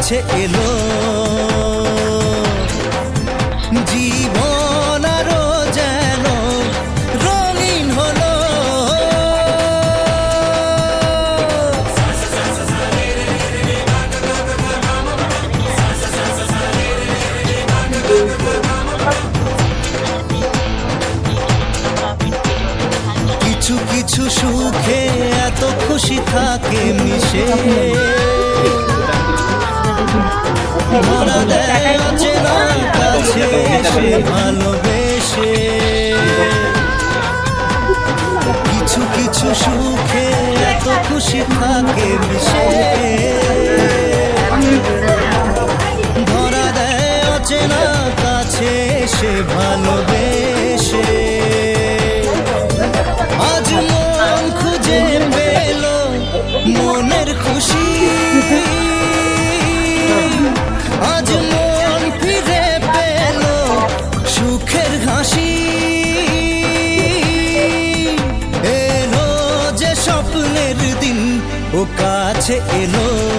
কাছে এলো। জীবন আরও যেন কিছু কিছু সুখে এত খুশি থাকে মিশে। ধরা দেয় কাছে কিছু কিছু সুখে এত খুশি থাকে মিশে। ধরা দেয় অচেনা কাছে এসে ভালোবেসে। কাছে এলো।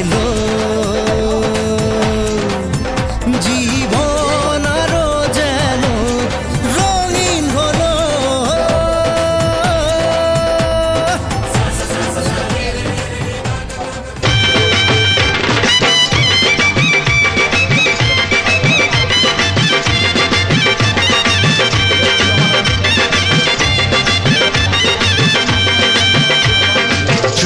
এলো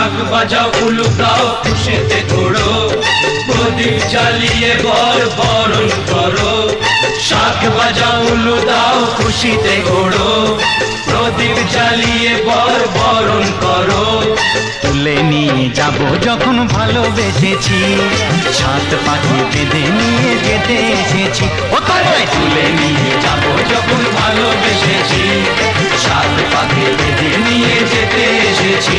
ঢাক বাজাও উলুকাও খুশিতে ঘোড়ো প্রদীপ চালিয়ে বর বরণ করো। শাক বাজাও, উলু দাও, খুশিতে ঘোড়ো প্রদীপ চালিয়ে বর বরণ করো। তুলে নিয়ে যাব, যখন ভালোবেসেছি। সাত পাখি বেঁধে নিয়ে যেতে এসেছি। ও তোমায় তুলে নিয়ে যাব, যখন ভালোবেসেছি। সাত পাখি বেঁধে নিয়ে যেতে এসেছি।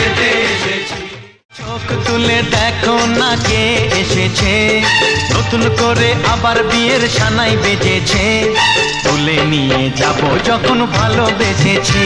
তুলে দেখো না কে এসেছে। নতুন করে আবার বিয়ের সানাই বেজেছে। তুলে নিয়ে যাব যখন ভালোবেসেছি